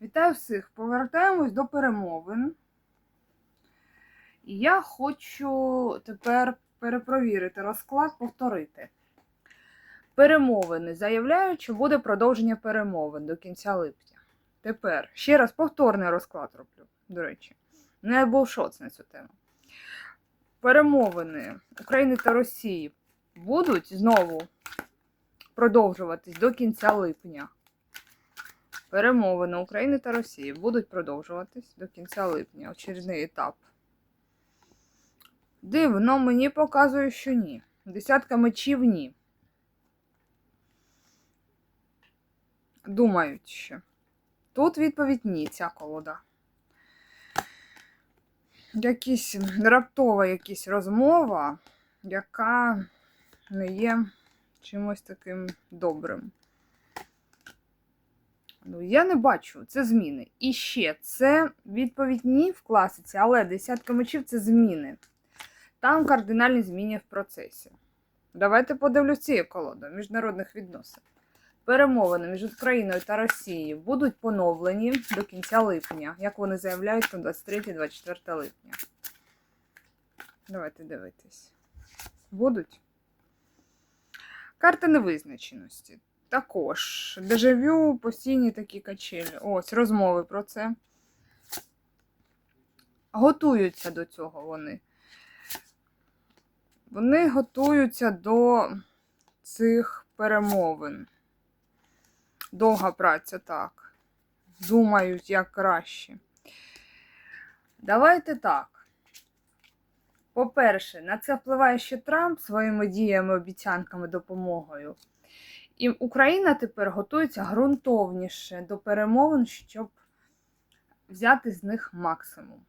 Вітаю всіх! Повертаємось до перемовин. Я хочу тепер перепровірити розклад, повторити. Перемовини. Заявляють, що буде продовження перемовин до кінця липня. Тепер ще раз повторний розклад роблю, до речі. Не був шоц на цю тему. Перемовини України та Росії будуть знову продовжуватись до кінця липня. Перемовини України та Росії будуть продовжуватись до кінця липня. Очередний етап. Дивно, мені показує, що ні. Десятка мечів ні. Думають ще. Тут відповідь ні, ця колода. Якісь раптова якась розмова, яка не є чимось таким добрим. Ну, я не бачу, це зміни. І ще це відповідь ні в класиці, але десятка мечів це зміни. Там кардинальні зміни в процесі. Давайте подивлюсь цією колодою міжнародних відносин. Перемовини між Україною та Росією будуть поновлені до кінця липня, як вони заявляють на 23-24 липня. Давайте дивитись. Будуть. Карта невизначеності. Також дежавю, постійні такі качелі. Ось розмови про це. Готуються до цього вони. Вони готуються до цих перемовин. Довга праця, так. Думають, як краще. Давайте так. По-перше, на це впливає ще Трамп своїми діями, обіцянками, допомогою. І Україна тепер готується ґрунтовніше до перемовин, щоб взяти з них максимум.